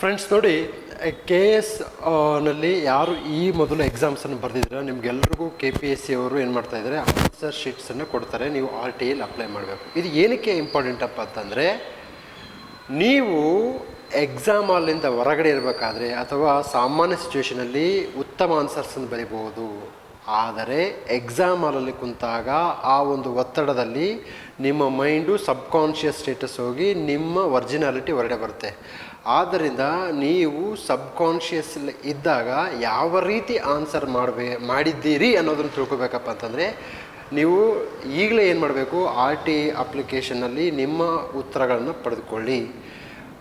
Friends ನೋಡಿ K ಎಸ್ನಲ್ಲಿ ಯಾರು ಈ ಮೊದಲು ಎಕ್ಸಾಮ್ಸನ್ನು ಬರೆದಿದ್ದೀರಾ, ನಿಮ್ಗೆಲ್ರಿಗೂ ಕೆ ಪಿ ಎಸ್ ಸಿ ಅವರು ಏನು ಮಾಡ್ತಾ ಇದ್ದಾರೆ ಆನ್ಸರ್ ಶೀಟ್ಸನ್ನು ಕೊಡ್ತಾರೆ, ನೀವು ಆರ್ ಟಿ ಎಲ್ ಅಪ್ಲೈ ಮಾಡಬೇಕು. ಇದು ಏನಕ್ಕೆ ಇಂಪಾರ್ಟೆಂಟ್ ಅಪ್ಪ ಅಂತಂದರೆ, ನೀವು ಎಕ್ಸಾಮ್ ಹಾಲಿಂದ ಹೊರಗಡೆ ಇರಬೇಕಾದ್ರೆ ಅಥವಾ ಸಾಮಾನ್ಯ ಸಿಚುವೇಷನಲ್ಲಿ ಉತ್ತಮ ಆನ್ಸರ್ಸನ್ನು ಬರಿಬೋದು ಆದರೆ ಎಕ್ಸಾಮ್ ಹಾಲಲ್ಲಿ ಕುಂತಾಗ ಆ ಒಂದು ಒತ್ತಡದಲ್ಲಿ ನಿಮ್ಮ ಮೈಂಡು ಸಬ್ಕಾನ್ಷಿಯಸ್ ಸ್ಟೇಟಸ್ ಹೋಗಿ ನಿಮ್ಮ ಒರಿಜಿನಾಲಿಟಿ ಹೊರಗಡೆ ಬರುತ್ತೆ. ಆದ್ದರಿಂದ ನೀವು ಸಬ್ಕಾನ್ಷಿಯಸ್ ಇದ್ದಾಗ ಯಾವ ರೀತಿ ಆನ್ಸರ್ ಮಾಡಬೇ, ಮಾಡಿದ್ದೀರಿ ಅನ್ನೋದನ್ನು ತಿಳ್ಕೊಬೇಕಪ್ಪ ಅಂತಂದರೆ, ನೀವು ಈಗಲೇ ಏನು ಮಾಡಬೇಕು, ಆರ್ ಟಿ ಅಪ್ಲಿಕೇಶನಲ್ಲಿ ನಿಮ್ಮ ಉತ್ತರಗಳನ್ನು ಪಡೆದುಕೊಳ್ಳಿ.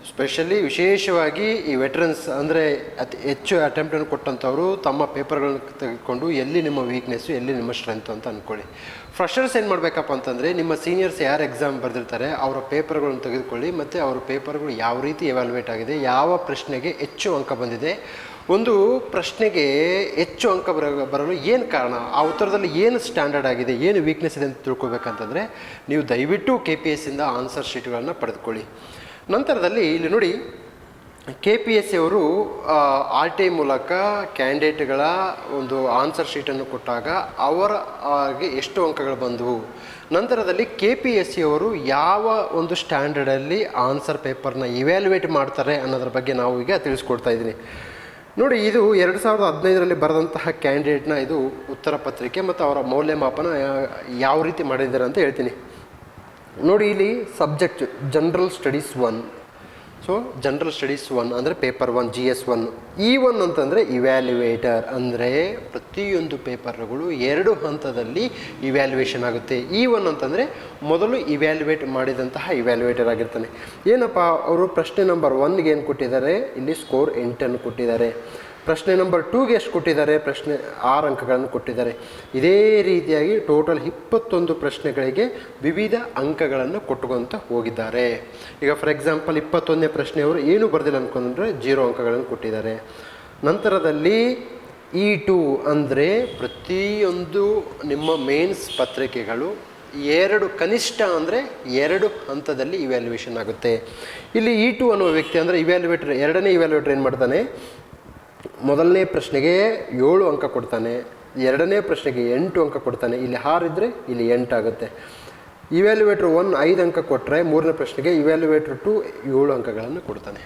ಸ್ಪೆಷಲಿ ವಿಶೇಷವಾಗಿ ಈ ವೆಟ್ರನ್ಸ್ ಅಂದರೆ ಅತಿ ಹೆಚ್ಚು ಅಟೆಂಪ್ಟನ್ನು ಕೊಟ್ಟಂಥವರು ತಮ್ಮ ಪೇಪರ್ಗಳನ್ನು ತೆಗೆದುಕೊಂಡು ಎಲ್ಲಿ ನಿಮ್ಮ ವೀಕ್ನೆಸ್ಸು ಎಲ್ಲಿ ನಿಮ್ಮ ಸ್ಟ್ರೆಂತ್ ಅಂತ ಅಂದ್ಕೊಳ್ಳಿ ಫ್ರೆಷರ್ಸ್ ಏನು ಮಾಡಬೇಕಪ್ಪ ಅಂತಂದರೆ ನಿಮ್ಮ ಸೀನಿಯರ್ಸ್ ಯಾರು ಎಕ್ಸಾಮ್ ಬರೆದಿರ್ತಾರೆ, ಅವರ ಪೇಪರ್ಗಳನ್ನು ತೆಗೆದುಕೊಳ್ಳಿ ಮತ್ತು ಅವರ ಪೇಪರ್ಗಳು ಯಾವ ರೀತಿ ಎವ್ಯಾಲ್ಯೂಯೇಟ್ ಆಗಿದೆ, ಯಾವ ಪ್ರಶ್ನೆಗೆ ಹೆಚ್ಚು ಅಂಕ ಬಂದಿದೆ. ಒಂದು ಪ್ರಶ್ನೆಗೆ ಹೆಚ್ಚು ಅಂಕ ಬರ, ಬರಲು ಏನು ಕಾರಣ, ಆ ಉತ್ತರದಲ್ಲಿ ಏನು ಸ್ಟ್ಯಾಂಡರ್ಡ್ ಆಗಿದೆ, ಏನು ವೀಕ್ನೆಸ್ ಇದೆ ಅಂತ ತಿಳ್ಕೊಬೇಕಂತಂದರೆ ನೀವು ದಯವಿಟ್ಟು ಕೆ ಪಿ ಎಸ್ಸಿಂದ ಆನ್ಸರ್ ಶೀಟ್ಗಳನ್ನು ಪಡೆದುಕೊಳ್ಳಿ. ನಂತರದಲ್ಲಿ ಇಲ್ಲಿ ನೋಡಿ ಕೆ ಪಿ ಎಸ್ ಸಿ ಅವರು ಆರ್ ಟಿ ಐ ಮೂಲಕ ಕ್ಯಾಂಡಿಡೇಟ್ಗಳ ಒಂದು ಆನ್ಸರ್ ಶೀಟನ್ನು ಕೊಟ್ಟಾಗ ಅವರ ಎಷ್ಟು ಅಂಕಗಳು ಬಂದವು. ನಂತರದಲ್ಲಿ ಕೆ ಪಿ ಎಸ್ ಸಿ ಅವರು ಯಾವ ಒಂದು ಸ್ಟ್ಯಾಂಡರ್ಡಲ್ಲಿ ಆನ್ಸರ್ ಪೇಪರ್ನ ಇವ್ಯಾಲ್ಯುವೇಟ್ ಮಾಡ್ತಾರೆ ಅನ್ನೋದ್ರ ಬಗ್ಗೆ ನಾವು ಈಗ ತಿಳಿಸ್ಕೊಡ್ತಾ ಇದ್ದೀನಿ. ನೋಡಿ, ಇದು ಎರಡು ಸಾವಿರದ ಹದಿನೈದರಲ್ಲಿ ಬರೆದಂತಹ ಕ್ಯಾಂಡಿಡೇಟ್ನ ಇದು ಉತ್ತರ ಪತ್ರಿಕೆ ಮತ್ತು ಅವರ ಮೌಲ್ಯಮಾಪನ ಯಾವ ರೀತಿ ಮಾಡಿದ್ದಾರೆ ಅಂತ ಹೇಳ್ತೀನಿ. ನೋಡಿ ಇಲ್ಲಿ subject general studies one so general studies one ಅಂದರೆ paper one G S one E one ಅಂತಂದರೆ ಇವ್ಯಾಲ್ಯುವೇಟರ್ ಅಂದರೆ ಪ್ರತಿಯೊಂದು ಪೇಪರ್ಗಳು ಎರಡು ಹಂತದಲ್ಲಿ ಇವ್ಯಾಲ್ಯುವೇಷನ್ ಆಗುತ್ತೆ. ಇ ಒನ್ ಅಂತಂದರೆ ಮೊದಲು ಇವ್ಯಾಲ್ಯುವೇಟ್ ಮಾಡಿದಂತಹ ಇವ್ಯಾಲ್ಯುವೇಟರ್ ಆಗಿರ್ತಾನೆ. ಏನಪ್ಪ, ಅವರು ಪ್ರಶ್ನೆ ನಂಬರ್ ಒನ್ಗೆ ಏನು ಕೊಟ್ಟಿದ್ದಾರೆ? ಇಲ್ಲಿ ಸ್ಕೋರ್ ಎಂಟನ್ನು ಕೊಟ್ಟಿದ್ದಾರೆ. ಪ್ರಶ್ನೆ ನಂಬರ್ ಟೂಗೆ ಎಷ್ಟು ಕೊಟ್ಟಿದ್ದಾರೆ? ಪ್ರಶ್ನೆ ಆರು ಅಂಕಗಳನ್ನು ಕೊಟ್ಟಿದ್ದಾರೆ. ಇದೇ ರೀತಿಯಾಗಿ ಟೋಟಲ್ ಇಪ್ಪತ್ತೊಂದು ಪ್ರಶ್ನೆಗಳಿಗೆ ವಿವಿಧ ಅಂಕಗಳನ್ನು ಕೊಟ್ಟುಕೊಂತ ಹೋಗಿದ್ದಾರೆ. ಈಗ ಫಾರ್ ಎಕ್ಸಾಂಪಲ್ ಇಪ್ಪತ್ತೊಂದನೇ ಪ್ರಶ್ನೆಯವರು ಏನು ಬರೆದಿಲ್ಲ ಅಂದ್ಕೊಂಡ್ರೆ ಜೀರೋ ಅಂಕಗಳನ್ನು ಕೊಟ್ಟಿದ್ದಾರೆ. ನಂತರದಲ್ಲಿ ಇ ಟು ಅಂದರೆ ಪ್ರತಿಯೊಂದು ನಿಮ್ಮ ಮೇನ್ಸ್ ಪತ್ರಿಕೆಗಳು ಎರಡು ಕನಿಷ್ಠ ಅಂದರೆ ಎರಡು ಹಂತದಲ್ಲಿ ಇವ್ಯಾಲ್ಯೂಯೇಷನ್ ಆಗುತ್ತೆ. ಇಲ್ಲಿ ಇ ಟು ಅನ್ನುವ ವ್ಯಕ್ತಿ ಅಂದರೆ ಇವ್ಯಾಲ್ಯೂಯೇಟರ್ ಎರಡನೇ ಇವ್ಯಾಲ್ಯೂಯೇಟರ್ ಏನು ಮಾಡ್ತಾನೆ? ಮೊದಲನೇ ಪ್ರಶ್ನೆಗೆ ಏಳು ಅಂಕ ಕೊಡ್ತಾನೆ, ಎರಡನೇ ಪ್ರಶ್ನೆಗೆ ಎಂಟು ಅಂಕ ಕೊಡ್ತಾನೆ. ಇಲ್ಲಿ ಹಾರಿದ್ರೆ ಇಲ್ಲಿ ಎಂಟಾಗುತ್ತೆ ಇವ್ಯಾಲ್ಯುವೇಟ್ರ್ ಒನ್ ಐದು ಅಂಕ ಕೊಟ್ಟರೆ ಮೂರನೇ ಪ್ರಶ್ನೆಗೆ ಇವ್ಯಾಲ್ಯುವೇಟ್ರ್ ಟು ಏಳು ಅಂಕಗಳನ್ನು ಕೊಡ್ತಾನೆ.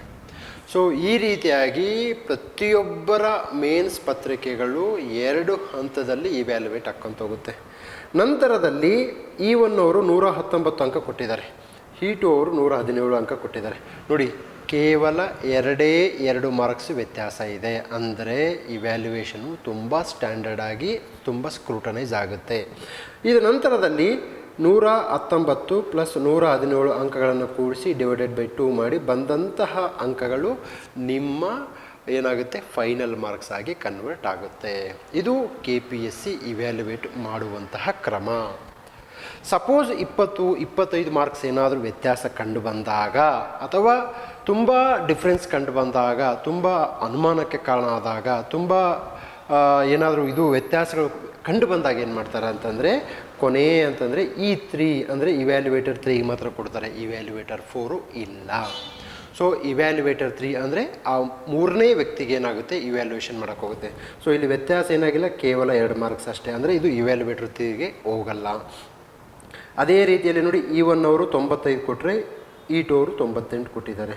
ಸೊ ಈ ರೀತಿಯಾಗಿ ಪ್ರತಿಯೊಬ್ಬರ ಮೇನ್ಸ್ ಪತ್ರಿಕೆಗಳು ಎರಡು ಹಂತದಲ್ಲಿ ಇವ್ಯಾಲ್ಯುವೇಟ್ ಹಾಕ್ಕೊಂತ ಹೋಗುತ್ತೆ. ನಂತರದಲ್ಲಿ ಈ ಒನ್ ಅವರು ನೂರ ಹತ್ತೊಂಬತ್ತು ಅಂಕ ಕೊಟ್ಟಿದ್ದಾರೆ. ಈ ಟು ಅವರು ನೂರ ಹದಿನೇಳು ಅಂಕ ಕೊಟ್ಟಿದ್ದಾರೆ. ನೋಡಿ ಕೇವಲ ಎರಡೇ ಎರಡು ಮಾರ್ಕ್ಸ್ ವ್ಯತ್ಯಾಸ ಇದೆ. ಅಂದರೆ ಇವ್ಯಾಲ್ಯುಯೇಷನು ತುಂಬ ಸ್ಟ್ಯಾಂಡರ್ಡ್ ಆಗಿ ತುಂಬ ಸ್ಕ್ರೂಟನೈಸ್ ಆಗುತ್ತೆ. ಇದರ ನಂತರದಲ್ಲಿ ನೂರ ಹತ್ತೊಂಬತ್ತು ಪ್ಲಸ್ ನೂರ ಹದಿನೇಳು ಅಂಕಗಳನ್ನು ಕೂಡಿಸಿ ಡಿವೈಡೆಡ್ ಬೈ ಟೂ ಮಾಡಿ ಬಂದಂತಹ ಅಂಕಗಳು ನಿಮ್ಮ ಏನಾಗುತ್ತೆ? ಫೈನಲ್ ಮಾರ್ಕ್ಸ್ ಆಗಿ ಕನ್ವರ್ಟ್ ಆಗುತ್ತೆ. ಇದು K P S C evaluate ಮಾಡುವಂತಹ ಕ್ರಮ. ಸಪೋಸ್ ಇಪ್ಪತ್ತು, ಇಪ್ಪತ್ತೈದು ಮಾರ್ಕ್ಸ್ ಏನಾದರೂ ವ್ಯತ್ಯಾಸ ಕಂಡು ಬಂದಾಗ, ಅಥವಾ ತುಂಬ ಡಿಫ್ರೆನ್ಸ್ ಕಂಡು ಬಂದಾಗ, ತುಂಬ ಅನುಮಾನಕ್ಕೆ ಕಾರಣ ಆದಾಗ ತುಂಬ ಏನಾದರೂ ಇದು ವ್ಯತ್ಯಾಸಗಳು ಕಂಡು ಬಂದಾಗ ಏನು ಮಾಡ್ತಾರೆ ಅಂತಂದರೆ, ಕೊನೆ ಅಂತಂದರೆ ಈ ತ್ರೀ ಅಂದರೆ ಇವ್ಯಾಲ್ಯುವೇಟರ್ ತ್ರೀಗೆ ಮಾತ್ರ ಕೊಡ್ತಾರೆ ಇವ್ಯಾಲ್ಯುವೇಟರ್ ಫೋರು ಇಲ್ಲ. ಸೊ ಇವ್ಯಾಲ್ಯುವೇಟರ್ ತ್ರೀ ಅಂದರೆ ಆ ಮೂರನೇ ವ್ಯಕ್ತಿಗೆ ಏನಾಗುತ್ತೆ? ಇವ್ಯಾಲ್ಯೂಯೇಷನ್ ಮಾಡೋಕ್ಕೋಗುತ್ತೆ ಸೊ ಇಲ್ಲಿ ವ್ಯತ್ಯಾಸ ಏನಾಗಿಲ್ಲ, ಕೇವಲ ಎರಡು ಮಾರ್ಕ್ಸ್ ಅಷ್ಟೇ. ಅಂದರೆ ಇದು ಇವ್ಯಾಲ್ಯುವೇಟರ್ ತ್ರೀಗೆ ಹೋಗಲ್ಲ. ಅದೇ ರೀತಿಯಲ್ಲಿ ನೋಡಿ ಇ ಒನ್ ಅವರು ತೊಂಬತ್ತೈದು ಕೊಟ್ಟರೆ ಇ ಟು ಅವರು ತೊಂಬತ್ತೆಂಟು ಕೊಟ್ಟಿದ್ದಾರೆ.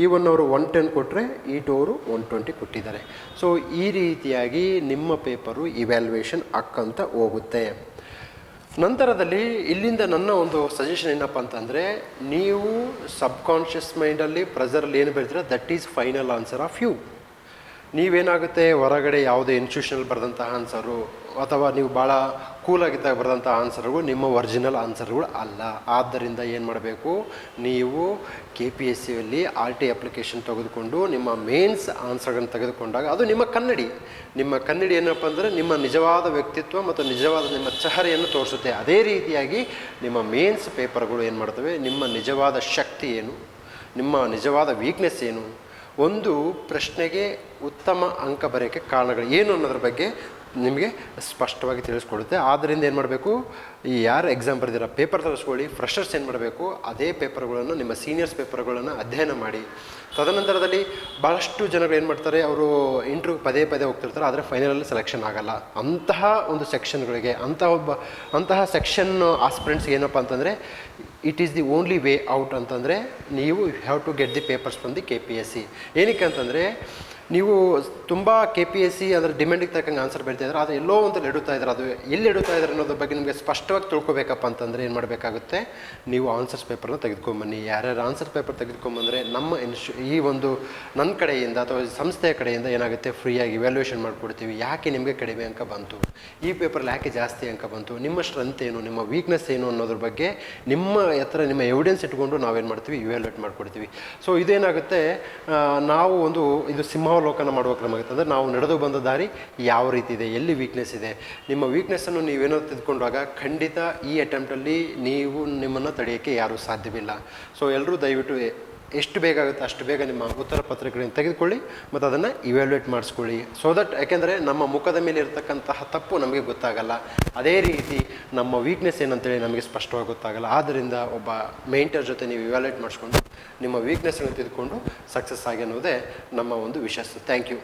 ಈ ಒನ್ ಅವರು ಒನ್ ಟೆನ್ ಕೊಟ್ಟರೆ ಈ ಟು ಒನ್ ಟ್ವೆಂಟಿ ಕೊಟ್ಟಿದ್ದಾರೆ. ಸೊ ಈ ರೀತಿಯಾಗಿ ನಿಮ್ಮ ಪೇಪರು ಇವ್ಯಾಲ್ಯೂಯೇಷನ್ ಅಕ್ಕಂತ ಹೋಗುತ್ತೆ. ನಂತರದಲ್ಲಿ ಇಲ್ಲಿಂದ ನನ್ನ ಒಂದು ಸಜೆಷನ್ ಏನಪ್ಪ ಅಂತಂದರೆ, ನೀವು ಸಬ್ಕಾನ್ಷಿಯಸ್ ಮೈಂಡಲ್ಲಿ ಪ್ರೆಸರಲ್ಲಿ ಏನು ಬರೀತೀರ that is final answer of you ನೀವೇನಾಗುತ್ತೆ ಹೊರಗಡೆ ಯಾವುದೇ ಇನ್ಸ್ಟಿಟ್ಯೂಷನಲ್ಲಿ ಬರೆದಂಥ ಆನ್ಸರು ಅಥವಾ ನೀವು ಭಾಳ ಕೂಲಾಗಿದ್ದಾಗ ಬರೆದಂಥ ಆನ್ಸರ್ಗಳು ನಿಮ್ಮ ಒರಿಜಿನಲ್ ಆನ್ಸರ್ಗಳು ಅಲ್ಲ. ಆದ್ದರಿಂದ ಏನು ಮಾಡಬೇಕು? ನೀವು ಕೆ ಪಿ ಎಸ್ ಸಿಯಲ್ಲಿ ಆರ್ ಟಿ ಅಪ್ಲಿಕೇಶನ್ ತೆಗೆದುಕೊಂಡು ನಿಮ್ಮ ಮೇನ್ಸ್ ಆನ್ಸರ್ಗಳನ್ನು ತೆಗೆದುಕೊಂಡಾಗ, ಅದು ನಿಮ್ಮ ಕನ್ನಡಿ. ನಿಮ್ಮ ಕನ್ನಡಿ ಏನಪ್ಪ ಅಂದರೆ ನಿಮ್ಮ ನಿಜವಾದ ವ್ಯಕ್ತಿತ್ವ ಮತ್ತು ನಿಜವಾದ ನಿಮ್ಮ ಚಹರೆಯನ್ನು ತೋರಿಸುತ್ತೆ. ಅದೇ ರೀತಿಯಾಗಿ ನಿಮ್ಮ ಮೇನ್ಸ್ ಪೇಪರ್ಗಳು ಏನು ಮಾಡ್ತವೆ? ನಿಮ್ಮ ನಿಜವಾದ ಶಕ್ತಿ ಏನು? ನಿಮ್ಮ ನಿಜವಾದ ವೀಕ್ನೆಸ್ ಏನು? ಒಂದು ಪ್ರಶ್ನೆಗೆ ಉತ್ತಮ ಅಂಕ ಬರೆಯೋಕ್ಕೆ ಕಾರಣಗಳು. ಏನು ಅನ್ನೋದ್ರ ಬಗ್ಗೆ ನಿಮಗೆ ಸ್ಪಷ್ಟವಾಗಿ ತಿಳಿಸ್ಕೊಡುತ್ತೆ. ಆದ್ದರಿಂದ ಏನು ಮಾಡಬೇಕು? ಈ ಯಾರು ಎಕ್ಸಾಮ್ ಬರೆದಿರೋ ಪೇಪರ್ ತರಿಸ್ಕೊಳ್ಳಿ ಫ್ರೆಷರ್ಸ್ ಏನು ಮಾಡಬೇಕು? ಅದೇ ಪೇಪರ್ಗಳನ್ನು ನಿಮ್ಮ ಸೀನಿಯರ್ಸ್ ಪೇಪರ್ಗಳನ್ನು ಅಧ್ಯಯನ ಮಾಡಿ. ತದನಂತರದಲ್ಲಿ ಭಾಳಷ್ಟು ಜನಗಳು ಏನು ಮಾಡ್ತಾರೆ? ಅವರು ಇಂಟ್ರ್ಯೂ ಪದೇ ಪದೇ ಹೋಗ್ತಿರ್ತಾರೆ, ಆದರೆ ಫೈನಲಲ್ಲಿ ಸೆಲೆಕ್ಷನ್ ಆಗಲ್ಲ. ಅಂತಹ ಒಂದು ಸೆಕ್ಷನ್ಗಳಿಗೆ ಅಂತಹ ಒಬ್ಬ, ಅಂತಹ ಸೆಕ್ಷನ್ ಆಸ್ಪಿರೆಂಟ್ಸ್ ಏನಪ್ಪ ಅಂತಂದರೆ it is the only way out ಅಂತಂದರೆ, ನೀವು have to get the papers from the K P S C ಏನಕ್ಕೆ ಅಂತಂದರೆ ನೀವು ತುಂಬ ಕೆ ಪಿ ಎಸ್ ಸಿ ಅದರ ಡಿಮ್ಯಾಂಡಿಗೆ ತಕ್ಕಂಗೆ ಆನ್ಸರ್ ಬರೀತಾ ಇದ್ದಾರೆ ಆದರೆ ಎಲ್ಲೋ ಅಂತಲ್ಲಿ ಇಡುತ್ತಾ ಇದ್ದಾರೆ ಅದು ಎಲ್ಲಿ ಇಡುತ್ತಾ ಇದ್ದಾರೆ ಅನ್ನೋದ್ರ ಬಗ್ಗೆ ನಿಮಗೆ ಸ್ಪಷ್ಟವಾಗಿ ತಿಳ್ಕೊಬೇಕಪ್ಪ ಅಂತಂದರೆ ಏನು ಮಾಡಬೇಕಾಗುತ್ತೆ, ನೀವು ಆನ್ಸರ್ಸ್ ಪೇಪರ್ನ ತೆಗೆದುಕೊಂಬನ್ನಿ. ಯಾರ್ಯಾರು ಆನ್ಸರ್ ಪೇಪರ್ ತೆಗೆದುಕೊಂಬಂದರೆ ನಮ್ಮ ಇನ್ಸ್ಟು ಈ ಒಂದು ನನ್ನ ಕಡೆಯಿಂದ ಅಥವಾ ಸಂಸ್ಥೆಯ ಕಡೆಯಿಂದ ಏನಾಗುತ್ತೆ, ಫ್ರೀಯಾಗಿ ಇವ್ಯಾಲ್ಯೂಯೇಷನ್ ಮಾಡಿಕೊಡ್ತೀವಿ. ಯಾಕೆ ನಿಮಗೆ ಕಡಿಮೆ ಅಂಕ ಬಂತು? ಈ ಪೇಪರಲ್ಲಿ ಯಾಕೆ ಜಾಸ್ತಿ ಅಂಕ ಬಂತು? ನಿಮ್ಮ ಸ್ಟ್ರೆಂತ್ ಏನು? ನಿಮ್ಮ ವೀಕ್ನೆಸ್ ಏನು ಅನ್ನೋದ್ರ ಬಗ್ಗೆ ನಿಮ್ಮ ಹತ್ರ ನಿಮ್ಮ ಎವಿಡೆನ್ಸ್ ಇಟ್ಕೊಂಡು ನಾವೇನು ಮಾಡ್ತೀವಿ? ಇವ್ಯಾಲ್ಯೂಯೇಟ್ ಮಾಡಿಕೊಡ್ತೀವಿ. ಸೊ ಇದೇನಾಗುತ್ತೆ ನಾವು ಒಂದು, ಇದು ಸಿಂಹಾವಲೋಕನ ಮಾಡುವ ಕ್ರಮ ಆಗುತ್ತೆ. ಅಂದರೆ ನಾವು ನಡೆದು ಬಂದ ದಾರಿ ಯಾವ ರೀತಿ ಇದೆ, ಎಲ್ಲಿ ವೀಕ್ನೆಸ್ ಇದೆ, ನಿಮ್ಮ ವೀಕ್ನೆಸ್ಸನ್ನು ನೀವೇನೋ ತಿದ್ಕೊಂಡಾಗ ಖಂಡಿತ ಈ ಅಟೆಂಪ್ಟಲ್ಲಿ ನೀವು ನಿಮ್ಮನ್ನು ತಡೆಯೋಕ್ಕೆ ಯಾರೂ ಸಾಧ್ಯವಿಲ್ಲ. ಸೊ ಎಲ್ಲರೂ ದಯವಿಟ್ಟು ಎಷ್ಟು ಬೇಗ ಆಗುತ್ತೆ ಅಷ್ಟು ಬೇಗ ನಿಮ್ಮ ಉತ್ತರ ಪತ್ರಿಕೆಗಳನ್ನು ತೆಗೆದುಕೊಳ್ಳಿ ಮತ್ತು ಅದನ್ನು ಇವ್ಯಾಲ್ಯೂಯೇಟ್ ಮಾಡಿಸ್ಕೊಳ್ಳಿ. ಸೊ ದಟ್ ಯಾಕೆಂದರೆ ನಮ್ಮ ಮುಖದ ಮೇಲೆ ಇರತಕ್ಕಂತಹ ತಪ್ಪು ನಮಗೆ ಗೊತ್ತಾಗಲ್ಲ. ಅದೇ ರೀತಿ ನಮ್ಮ ವೀಕ್ನೆಸ್ ಏನಂತೇಳಿ ನಮಗೆ ಸ್ಪಷ್ಟವಾಗಿ ಗೊತ್ತಾಗಲ್ಲ. ಆದ್ದರಿಂದ ಒಬ್ಬ ಮೇಂಟರ್ ಜೊತೆ ನೀವು ಇವ್ಯಾಲ್ಯೂಯೇಟ್ ಮಾಡಿಸ್ಕೊಂಡು ನಿಮ್ಮ ವೀಕ್ನೆಸ್ಗಳನ್ನು ತೆಗೆದುಕೊಂಡು ಸಕ್ಸಸ್ ಆಗಿ ಅನ್ನೋದೇ ನಮ್ಮ ಒಂದು ವಿಶೇಷ ಥ್ಯಾಂಕ್ ಯು